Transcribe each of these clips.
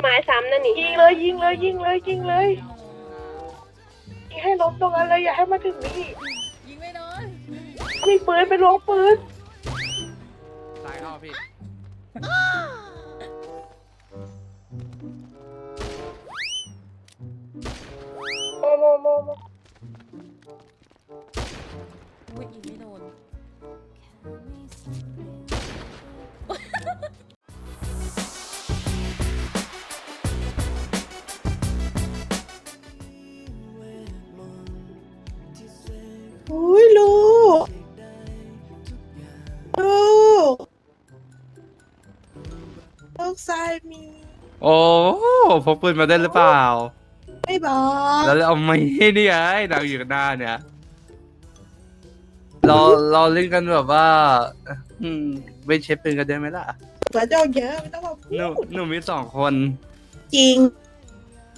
ไม้ซ้ำนั่นนี่ยิงเลยยิงเลยยิงเลยยิงเลยยิงให้ล้มตรงนั้นเลยอย่าให้มาถึงนี่ยิงไม่โดนมีปืนไปล้วงปืนซ้ายเข้าพี่ อุ้ยลูกลูกลูกชายมี โอ้พกปืนมาได้หรือเปล่า ไม่บอก แล้วเอาไม่นี่ไงนางอยู่กันหน้าเนี่ย เราเราเล่นกันแบบว่า อืมไม่เช็คปืนกันได้ไหมล่ะกระจอกเยอะไม่ต้องมาพูหนูดหนูมีสองคน จริง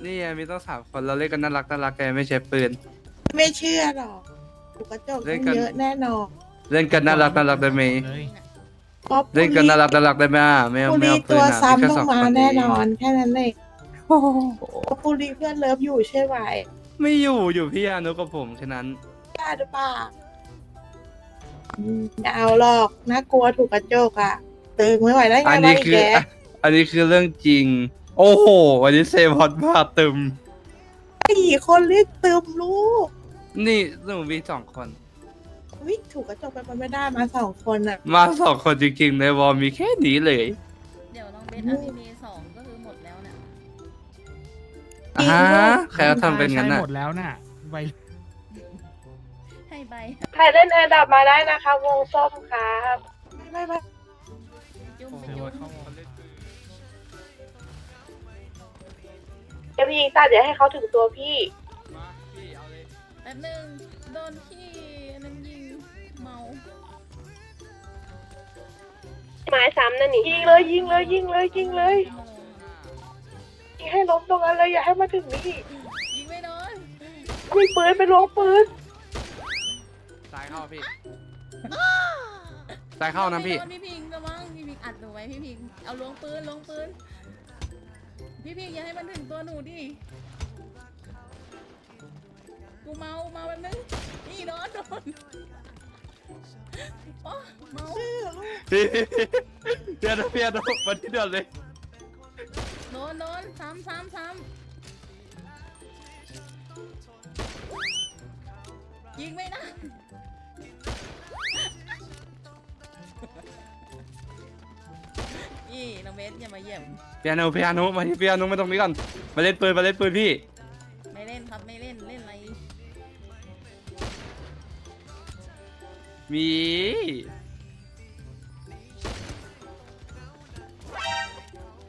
นี่ไงมีต้องสามคนเราเล่นกันน่ารักน่ารักแกไม่ใช้ปืน ไม่เชื่อหรอก ถูกกระจกเล่ต้อนงกัน เยอะแน่นอนเล่นกันน่ารักน่ารักได้ไหมเพราะเล่นกันน่ารักน่ารักได้ไหมอะไม่เอาปุไม่รีเอาปืตันวอะมีซ้ำแค่ต้อสองงมาคนแน่เองนอนแค่นั้นเองโอ้โหเพราะปุรีเพื่อนเลิฟอยู่ใช่ไหมไม่อยู่อยู่พี่อนุกับผมฉะนั้นกล้าหรือเปล่าอืมอย่าเอาหรอกน่ากลัวถูกกระจกอะตึงไม่ไหวได้ไงอันวะนี้ไอ้คือแกอันนี้คือเรื่องจริง โอ้โหวันนี้เซฟอตมาตึม สี่คนเรียกตึมลูก นี่หนูมีสองคน วิถูกกระจกไปมันไม่ได้มาสองคนอะมาสองคนจริงๆในวอลมีแค่นี้เลยเดี๋ยวน้องเบสอาร์มีสองก็คือหมดแล้วเนี่ยอ่าใครเขาทำเป็นงั้นใช้น่ะหมดแล้วน่ะไวให้ใบใครเล่นแอร์ดับมาได้นะคะ วงส้มครับไม่ไม่ไม่จุ่มโอ้โหจุ่มเข้าหมดเดี๋ยวพี่ยิงตาเดี๋ยวให้เขาถึงตัวพี่แป๊บนึงโดนพี่อันนั้นยิงเมาไม้ซ้ำนั่นนี่ยิงเลยยิงเลยยิงเลยยิงเลยเมายิงให้ล้มตรงนั้นเลยอย่าให้มาถึงนี่ยิงไม่โดนมีปืนไปล้วงปืนซ้ายเข้าพี่ซ้ายเข้านะพี่ไม่โดพี่พิงระวังพี่พิงอัดหนูไว้พี่พิงเอาลวงปืนลวงปืนพี่พิงอย่าให้มันถึงตัวหนูดิ กูเมาเมาแป๊บนึงนี่โดนโดนโอ้เมาพี่เดี๋ยวนะพี่อนุมาที่เดียวเลยโดนโดนซ้ำซ้ำซ้ำยิงไม่ได้นี่น้องเบสอย่ามาเหยียบพี่อนุพี่อนุมาที่พี่อนุมาตรงนี้ก่อนมาเล่นปืนมาเล่นปืนพี่ มี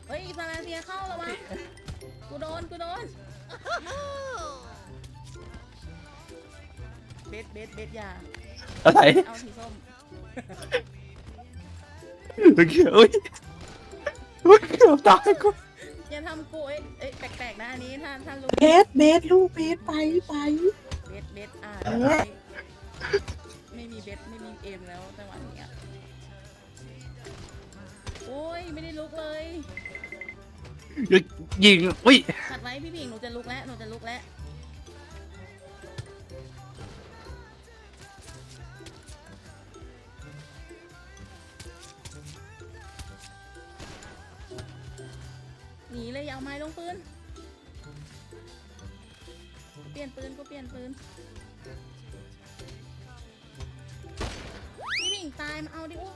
เฮ้ยซาลาเซียเข้าแล้ววะกูโดนกูโดนเบสเบสเบสอย่าอะไรเอาสีส้มเมื่อกี้อุ้ยอุ้ยเกือบตายกูอย่าทำกูเอ้ยเอ้ยแปลกๆนะอันนี้ถ้าถ้าลุงเบสเบสลูกเบสไปไปเบสเบสอ่า เออไม่ไม่มีเบสไม่มีเอมแล้วจังหวะเนี้ยโอ้ยไม่ได้ลุกเลยยิงอุ้ยขัดไว้พี่ผิงหนูจะลุกแล้วหนูจะลุกแล้วหนีเลยอย่าเอาไม้ลงปืนกูเปลี่ยนปืนกูเปลี่ยนปืน มาเอาดิอู้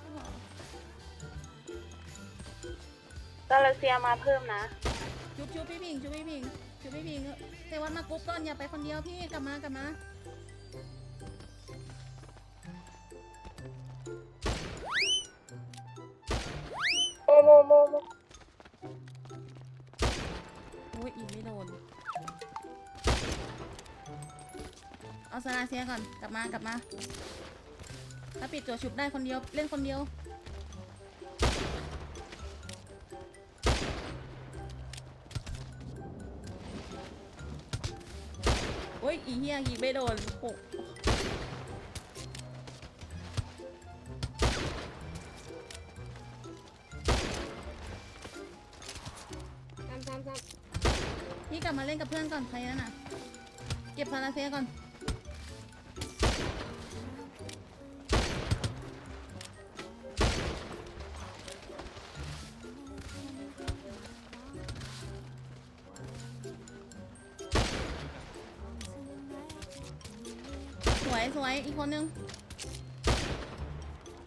ซาลาเซียมาเพิ่มนะชุบชุบพี่ผิงชุบพี่ผิงชุบพี่ผิงเทวันมากรุ๊ปก่อนอย่าไปคนเดียวพี่กลับมากลับมาโมโมโมโมโอ้ยอีกไม่โดนเอาซาลาเซียก่อนกลับมากลับมา ถ้าปิดตัวชุบได้คนเดียวเล่นคนเดียว โอ้ยอีเหี้ยยิงไม่โดนโอ้ซ้ำซ้พี่กลับมาเล่นกับเพื่อนก่อนใครนั่นน่ะ เก็บพาราเซียก่อน วยสวยอีกคนนึง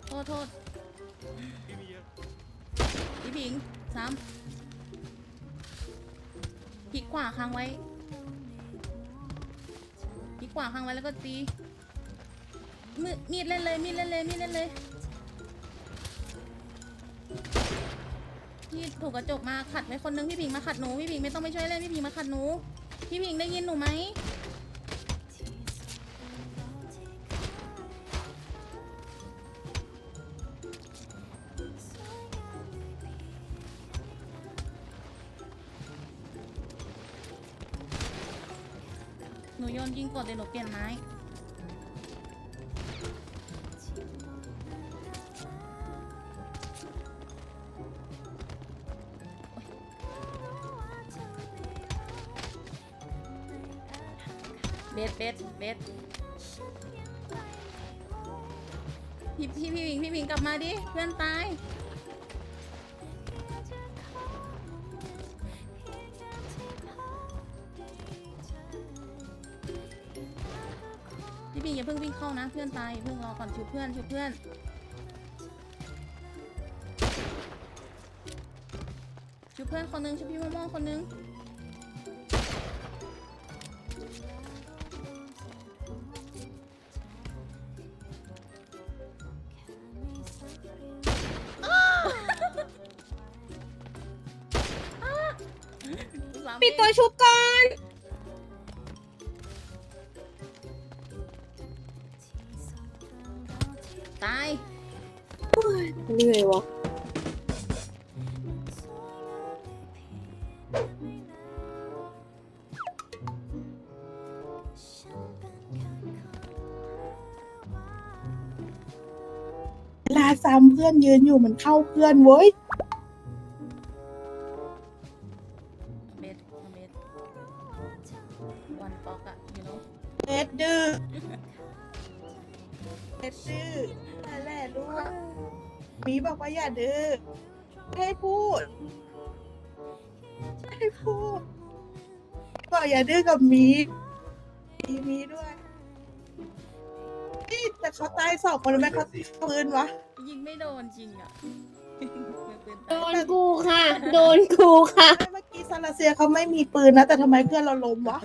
โทษโทษพี่ผิงซ้ำพลิกขวาค้างไว้พลิกขวาค้างไว้แล้วก็ตีมือมีดเล่นเลยมีดเล่นเลยมีดเล่นเลยพี่ถูกกระจกมาขัดไว้คนนึงพี่ผิงมาขัดหนูพี่ผิงไม่ต้องไปช่วยเล่นพี่ผิงมาขัดหนูพี่ผิงได้ยินหนูไหม นูโยนยิงกดเดี๋ยวหนูเปลี่ยนไม้ เบสเบสเบสพี่พี่พี่วิงพี่วิงกลับมาดิ เพื่อนตาย บิงอย่าเพิ่งวิ่งเข้านะ เพื่อนตายเพิ่งรอก่อนชูเพื่อนชูเพื่อนชูเพื่อนคนนึงชูพี่ม่วงคนนึงปิดตัวชุบก่อน ตาย เหนื่อยวะเวลาซ้ำเพื่อนยืนอยู่มันเข้าเพื่อนเว้ย เบสเบสวันป๊อกอะอยู่เนาะเอ็ดดื้อเอ็ดดื้อนั่น แหละลูกมีบอกว่าอย่าดื้อให้พูด ให้พูดบอกอย่าดื้อกับมีมีมีด้วยนี่แต่เขาตายสองคนทำไมเขาปืนวะ ยิงไม่โดนจริงอะมือปืนโดตายนกูค่ะ โดนกูค่ะ เมื่อกี้ซาลาเซียเขาไม่มีปืนนะ แต่ทำไมเพื่อนเราล้มวะ